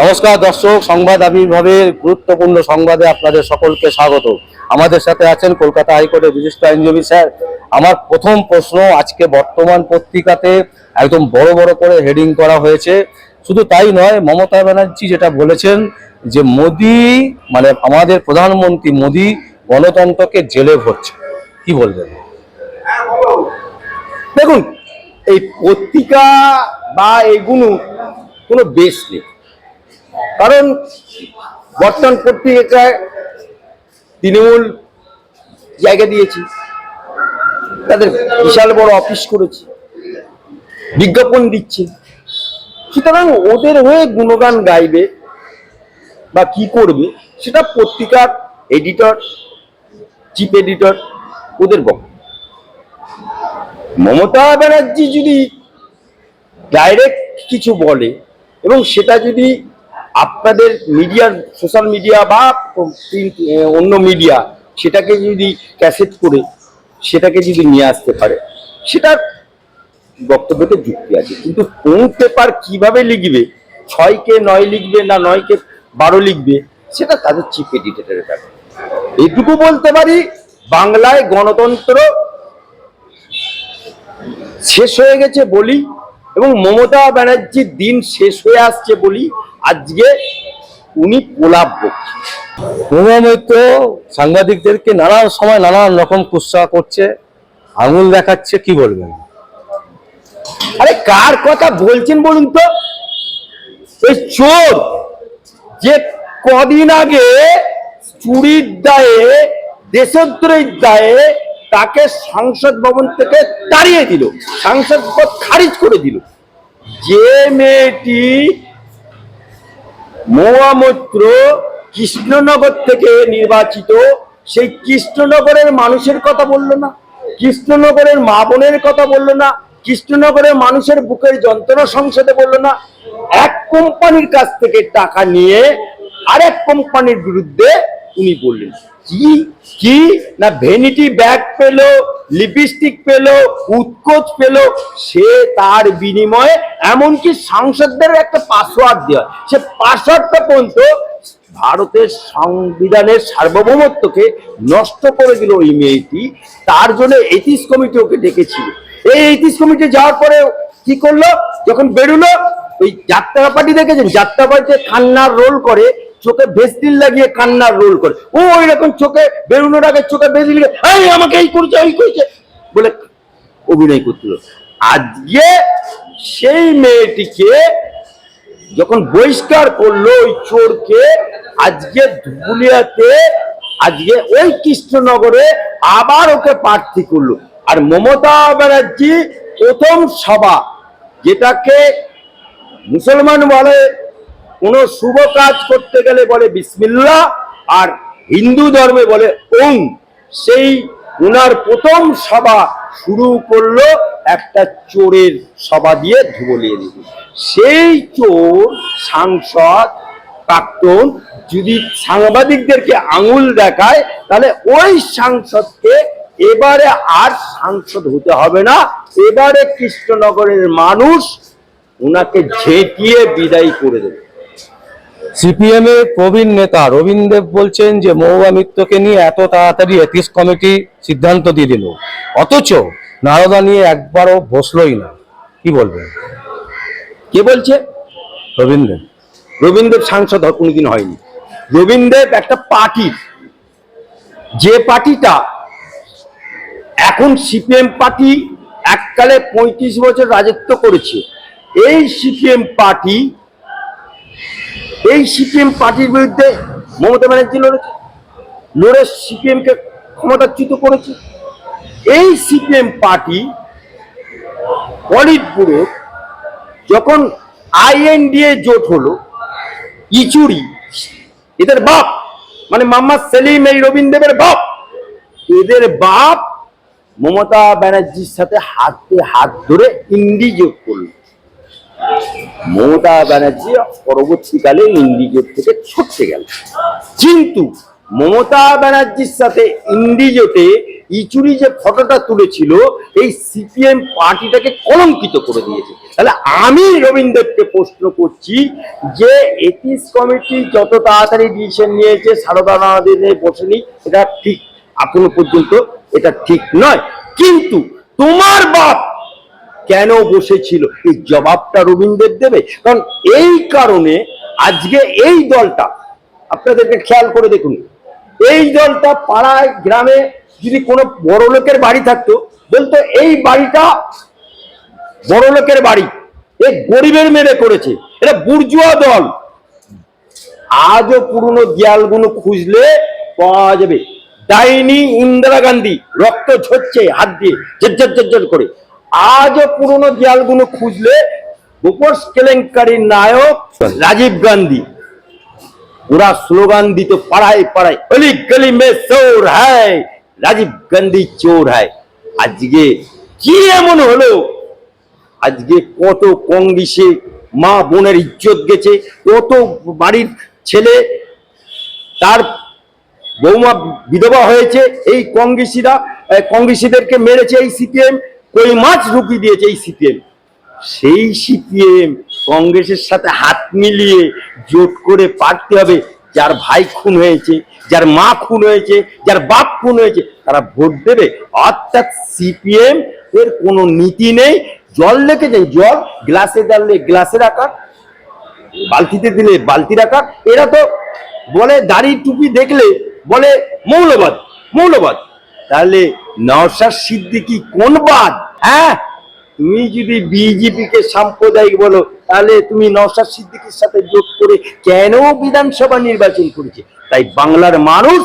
নমস্কার দর্শক, সংবাদ আবির্ভাবের গুরুত্বপূর্ণ সংবাদে আপনাদের সকলকে স্বাগত। আমাদের সাথে আছেন কলকাতা হাইকোর্টের বিশিষ্ট আইনজীবী স্যার। আমার প্রথম প্রশ্ন, আজকে বর্তমান পত্রিকাতে একদম বড় বড় করে হেডিং করা হয়েছে। শুধু তাই নয়, মমতা ব্যানার্জি যেটা বলেছেন যে মোদি মানে আমাদের প্রধানমন্ত্রী মোদি গণতন্ত্রকে জেলে ভরছে। কি বলবেন? দেখুন, এই পত্রিকা বা এগুলো কোনো বেশ নেই। কারণ বর্তমান পত্রিকায় তৃণমূল জায়গা দিয়েছি, তাদের বিশাল বড় অফিস করেছি, বিজ্ঞাপন দিচ্ছে। সুতরাং ওদের হয়ে গুণগান গাইবে বা কি করবে, সেটা পত্রিকার এডিটর, চিফ এডিটর ওদের বক্তব্য। মমতা ব্যানার্জি যদি ডাইরেক্ট কিছু বলে এবং সেটা যদি আপনাদের মিডিয়ার সোশ্যাল মিডিয়া বা অন্য মিডিয়া সেটাকে যদি ক্যাসেট করে সেটাকে যদি নিয়ে আসতে পারে, সেটার বক্তব্যতে যুক্তি আছে। কিন্তু কোন পেপার কীভাবে লিখবে ছয়কে নয় লিখবে না নয়কে বারো লিখবে, সেটা তাদের চিফ এডিটরের ব্যাপার। এইটুকু বলতে পারি, বাংলায় গণতন্ত্র শেষ হয়ে গেছে বলি, এবং মমতা ব্যানার্জির দিন শেষ হয়ে আসছে বলি আজকে উনি প্রলাপ মৈত্র সাংবাদিকদেরকে নানান সময় নানান রকম কুৎসা করছে আঙুল দেখাচ্ছে কি বলবেন? আরে কার কথা বলছেন বলুন তো? এই চোর যে কদিন আগে চুরির দায়ে দেশদ্রোহীর দায়ে তাকে সংসদ ভবন থেকে তাড়িয়ে দিল সংসদ পদ খারিজ করে দিল। যে মেয়েটি মহামৈত্র কৃষ্ণনগর থেকে নির্বাচিত। সেই কৃষ্ণনগরের মানুষের কথা বলল না। কৃষ্ণনগরের মা বোনের কথা বলল না। কৃষ্ণনগরের মানুষের বুকের যন্ত্রণা সংসদে বলল না। এক কোম্পানির কাছ থেকে টাকা নিয়ে আরেক কোম্পানির বিরুদ্ধে উনি বললেন। কি? কি? না ভেনিটি ব্যাগ পেল লিপস্টিক পেল, উৎকোচ পেল, সে তার বিনিময়ে এমনকি সাংসদদের একটা পাসওয়ার্ড দেওয়া। সে পাসওয়ার্ডটা পর্যন্ত ভারতের সংবিধানের সার্বভৌমত্বকে নষ্ট করে দিল ওই মেয়েটি। তার জন্য এতিস কমিটি ওকে ডেকেছিল। এই এতিস কমিটি যাওয়ার পরে কি করল? যখন বেরোলো, ওই যাত্রা পার্টি দেখেছেন? যাত্রা পার্টিতে কান্নার রোল করে চোখে ভেস্টিল লাগিয়ে কান্নার রোল করে। ও ওই রকম চোখে বেরোনোর আগে চোখে লাগিয়ে, এই আমাকে এই করছে এই করছে। বলে অভিনয় করছিল। আজকে সেই মেয়েটিকে যখন বহিষ্কার করল ওই চোরকে আজকে ধুলিয়াতে আজকে ওই কৃষ্ণনগরে আবার ওকে প্রার্থী করল। আর মমতা ব্যানার্জি প্রথম সভা যেটাকে মুসলমান বলে কোনো শুভ কাজ করতে গেলে বলে বিসমিল্লা আর হিন্দু ধর্মে বলে ওং সেই ওনার প্রথম সভা শুরু করল একটা চোরের সভা দিয়ে ধুবলিয়ে দিল। সেই চোর, সাংসদ, প্রাক্তন, যদি সাংবাদিকদেরকে আঙুল দেখায়, তাহলে ওই সাংসদকে এবারে আর সাংসদ হতে হবে না। এবারে কৃষ্ণনগরের মানুষ ওনাকে ঝেঁটিয়ে বিদায় করে দেবে। সিপিএম এর প্রবীণ নেতা রবীন দেব বলছেন যে মহুয়া মিত্রকে নিয়ে এত তাড়াতাড়ি এথিস কমিটি সিদ্ধান্ত দিয়ে দিল। অথচ নারদা নিয়ে একবারও বসলই না। কি বলবেন? কে বলছে? রবীন দেব। রবীন্দ্র সাংসদ কোনোদিন হয়নি। রবীন্দ্র একটা পার্টি। যে পার্টিটা এখন সিপিএম পার্টি এককালে পঁয়ত্রিশ বছর রাজত্ব করেছে এই সিপিএম পার্টি এই সিপিএম পার্টির বিরুদ্ধে মমতা ব্যানার্জি লড়েছে। লড়ে সিপিএম কে ক্ষমতাচ্যুত করেছে। এই সিপিএম পার্টি পলিট ব্যুরো যখন আইএনডিএ জোট হলো, ইচুরি, এদের বাপ মানে মোহাম্মদ সেলিম, এই রবীন্দ্রের বাপ, এদের বাপ মমতা ব্যানার্জির সাথে হাতে হাত ধরে ইন্ডি জোট করল। মমতা ব্যানার্জি পরবর্তীকালে ইন্ডি জোট থেকে ছুটতে গেল। কিন্তু মমতা ব্যানার্জির সাথে ইন্ডি জোটে ইচুরি যে ফটোটা তুলেছিল, এই সিপিএম পার্টিটাকে কলঙ্কিত করে দিয়েছে। তাহলে আমি রবীন্দ্রকে প্রশ্ন করছি যে এটিস কমিটি যত তাড়াতাড়ি ডিসিশন নিয়েছে, সারদা দিনে বসেনি এটা ঠিক। এখনও পর্যন্ত এটা ঠিক নয়। কিন্তু তোমার বাপ কেন বসেছিল? এই জবাবটা রবীন্দ্রের দেবে। কারণ এই কারণে আজকে এই দলটা, আপনাদেরকে খেয়াল করে দেখুন, এই দলটা পাড়ায়, গ্রামে যদি কোনো বড় লোকের বাড়ি থাকতো, বলতো এই বাড়িটা বড় লোকের বাড়ি, এ গরিবের মেরে করেছে, এটা বুর্জুয়া দল। আজও পুরনো দেয়ালগুলো খুঁজলে পাওয়া যাবে। ডাইনি ইন্দিরা গান্ধী, রক্ত ঝরছে হাত দিয়ে, ঝরঝর ঝরঝর করে। আজও পুরনো দেয়ালগুলো খুঁজলে গোপর কেলেঙ্কারির নায়ক রাজীব গান্ধী। ওরা স্লোগান দিত, পাড়ায় পাড়ায়, অলি গলি মে চোর হায়, রাজীব গান্ধী চোর হায়। আজকে কি এমন হলো? আজকে কত কংগ্রেসে মা বোনের ইজ্জত গেছে, কত বাড়ির ছেলে তার বৌমা বিধবা হয়েছে, এই কংগ্রেসিরা কংগ্রেসিদেরকে মেরেছে এই সিপিএম। কই মাছ ঢুকিয়ে দিয়েছে এই সিপিএম। সেই সিপিএম কংগ্রেসের সাথে হাত মিলিয়ে জোট করে পারতে হবে। যার ভাই খুন হয়েছে, যার মা খুন হয়েছে, যার বাপ খুন হয়েছে, তারা ভোট দেবে। অর্থাৎ সিপিএম এর কোনো নীতি নেই। জল যাই জল। গ্লাসে ডাললে গ্লাসে রাখা বালতিতে দিলে বালতি রাখা এরা তো বলে, দাড়ি টুপি দেখলে বলে, মৌলবাদ মৌলবাদ। তাহলে নওশাদ সিদ্দিকি কোন বাদ? হ্যাঁ? তুমি যদি বিজেপি কে সাম্প্রদায়িক বলো, তাহলে তুমি নওশাদ সিদ্দিকির সাথে যোগ করে কেন বিধানসভা নির্বাচন করেছে? তাই বাংলার মানুষ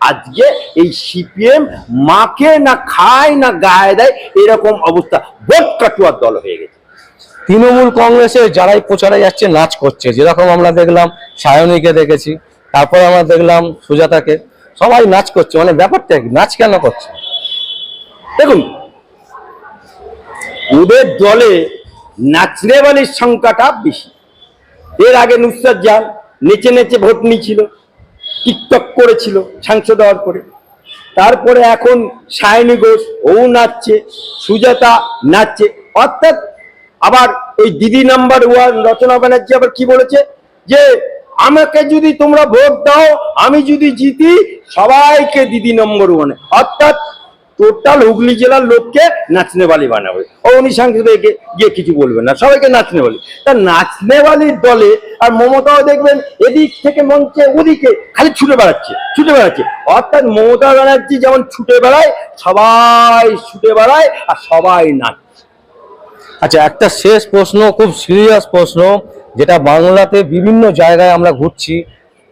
আজকে এই সিপিএম মাকে না খায় না গায়ে দেয় এরকম অবস্থা। ভোট কাটুয়ার দল হয়ে গেছে। তৃণমূল কংগ্রেসে যারাই প্রচারে যাচ্ছে, নাচ করছে। যেরকম আমরা দেখলাম সায়নীকে দেখেছি, তারপরে আমরা দেখলাম সুজাতাকে। সবাই নাচ করছে মানে ব্যাপারটা নাচ কেন করছে? দেখুন, ওদের দলে নাচনেওয়ালির সংখ্যাটা বেশি। এর আগে নুসরাত জাল নেচে নেচে ভোট নিয়েছিল, টিকটক করেছিল সাংসদ হওয়ার পরে। তারপরে এখন সায়নী ঘোষ, ও নাচছে, সুজাতা নাচছে। অর্থাৎ আবার ওই দিদি নাম্বার ওয়ান রচনা ব্যানার্জি আবার কি বলেছে? যে আমাকে যদি তোমরা ভোট দাও, আমি যদি জিতি, সবাইকে দিদি নম্বর ওয়ানে অর্থাৎ টোটাল হুগলি জেলার লোককে নাচনেওয়ালি বানাবে। ও উনি সাংসদে গিয়ে- কিছু বলবেন না, সবাইকে নাচনেওয়ালি তা নাচনেওয়ালির দলে, আর মমতাও দেখবেন, এদিক থেকে মঞ্চে, ওদিকে খালি ছুটে বেড়াচ্ছে ছুটে বেড়াচ্ছে। অর্থাৎ মমতা ব্যানার্জি যেমন ছুটে বেড়ায়, সবাই ছুটে বেড়ায়, আর সবাই নাচ। আচ্ছা একটা শেষ প্রশ্ন, খুব সিরিয়াস প্রশ্ন। যেটা বাংলাতে বিভিন্ন জায়গায় আমরা ঘুরছি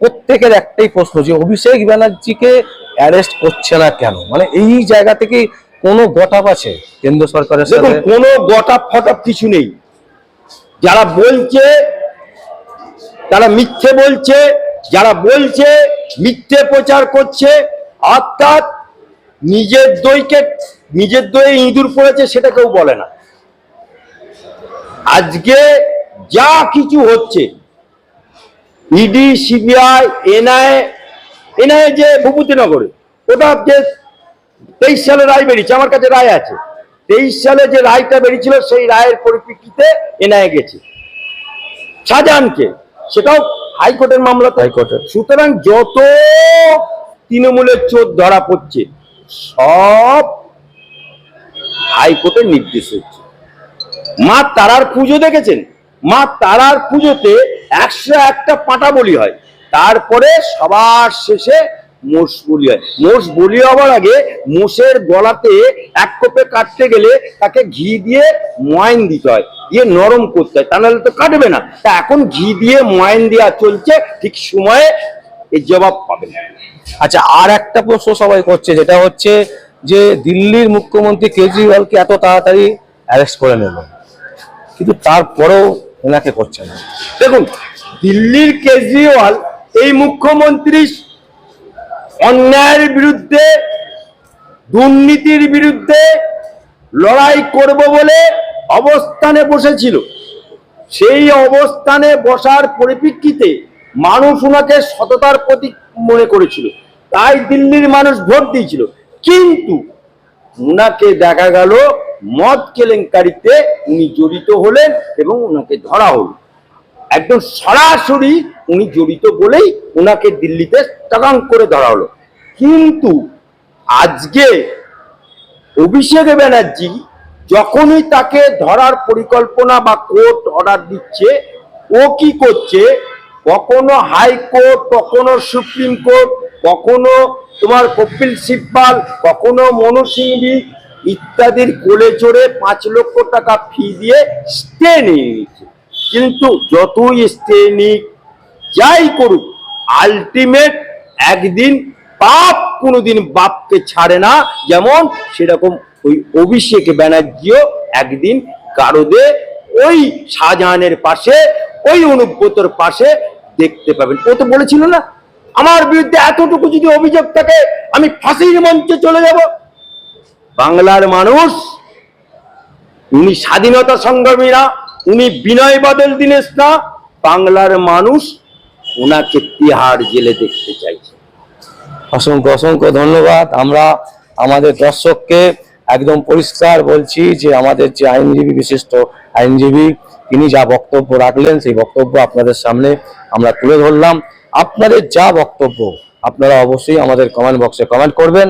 প্রত্যেকের একটাই প্রশ্ন যে অভিষেক ব্যানার্জিকে অ্যারেস্ট করছে না কেন? মানে এই জায়গা থেকে কোনো গটাপ আছে কেন্দ্র সরকারের সাথে? কোনো গটাপ ফটাপ কিছু নেই। যারা বলছে তারা মিথ্যে বলছে যারা বলছে মিথ্যে প্রচার করছে অর্থাৎ নিজের দইকে নিজের দই ইঁদুর পড়েছে সেটা কেউ বলে না। আজকে যা কিছু হচ্ছে। ইডি সিবিআই এনআইএ এনআইএ যে ভূপতিনগরে ওটা যে তেইশ সালে রায় বেরিয়েছে আমার কাছে রায় আছে। তেইশ সালে যে রায়টা বেরিয়েছিল সেই রায়ের পরিপ্রেক্ষিতে এনআইএ গেছে। শাহজাহানকে সেটাও হাইকোর্টের মামলা হাইকোর্টের। সুতরাং যত তৃণমূলের চোর ধরা পড়ছে সব হাইকোর্টের নির্দেশ হচ্ছে। মা তারার পুজো দেখেছেন? মা তারার পুজোতে একশো একটা পাটা বলি হয়। তারপরে সবার শেষে মোষ বলি হয়। মোষ বলি হওয়ার আগে মোষের গলাতে এক কোপে কাটতে গেলে তাকে ঘি দিয়ে ময়ন দিতে হয়। দিয়ে নরম করতে হয়। তা নাহলে তো কাটবে না। তা এখন ঘি দিয়ে ময়ন দেওয়া চলছে। ঠিক সময়ে এই জবাব পাবেন আচ্ছা আর একটা প্রশ্ন সবাই করছে, যেটা হচ্ছে যে দিল্লির মুখ্যমন্ত্রী কেজরিওয়ালকে এত তাড়াতাড়ি অ্যারেস্ট করে নেব কিন্তু তারপরেও ওনাকে করছে না। দেখুন, দিল্লির কেজরিওয়াল এই মুখ্যমন্ত্রী অন্যায়ের বিরুদ্ধে, দুর্নীতির বিরুদ্ধে লড়াই করব বলে অবস্থানে বসেছিল। সেই অবস্থানে বসার পরিপ্রেক্ষিতে মানুষ ওনাকে সততার প্রতীক মনে করেছিল। তাই দিল্লির মানুষ ভোট দিয়েছিল। কিন্তু ওনাকে দেখা গেল মদ কেলেঙ্কারিতে উনি জড়িত হলেন এবং ওনাকে ধরা হল। একদম সরাসরি উনি জড়িত বলেই ওনাকে দিল্লিতে টাকাং করে ধরা হলো। কিন্তু আজকে অভিষেক ব্যানার্জি যখনই তাকে ধরার পরিকল্পনা বা কোর্ট অর্ডার দিচ্ছে, ও কি করছে? কখনো হাইকোর্ট কখনো সুপ্রিম কোর্ট, কখনো তোমার কপিল সিব্বাল, কখনো মনু সিংভি ইত্যাদির কোলে চড়ে পাঁচ লক্ষ টাকা ফি দিয়ে স্টে নিয়ে নিচ্ছে কিন্তু যতই স্টে নিক, যাই করুক আলটিমেট একদিন পাপ কোনোদিন বাপকে ছাড়ে না। যেমন সেরকম ওই অভিষেক ব্যানার্জিও একদিন গারদে ওই শাহজাহানের পাশে, ওই অনুব্রতর পাশে দেখতে পাবেন। ও তো বলেছিল না, আমার বিরুদ্ধে এতটুকু যদি অভিযোগ থাকে, আমি ফাঁসির মঞ্চে চলে যাব। বাংলার মানুষ, উনি স্বাধীনতা সংগ্রামীরা, উনি বিনয় বাদল দীনেশ না বাংলার মানুষ ওনাকে তিহার জেলে দেখতে চাইছে। অসংখ্য অসংখ্য ধন্যবাদ। আমরা আমাদের দর্শককে একদম পরিষ্কার বলছি যে আমাদের যে আইনজীবী বিশিষ্ট আইনজীবী, তিনি যা বক্তব্য রাখলেন, সেই বক্তব্য আপনাদের সামনে আমরা তুলে ধরলাম। আপনাদের যা বক্তব্য, আপনারা অবশ্যই আমাদের কমেন্ট বক্সে কমেন্ট করবেন।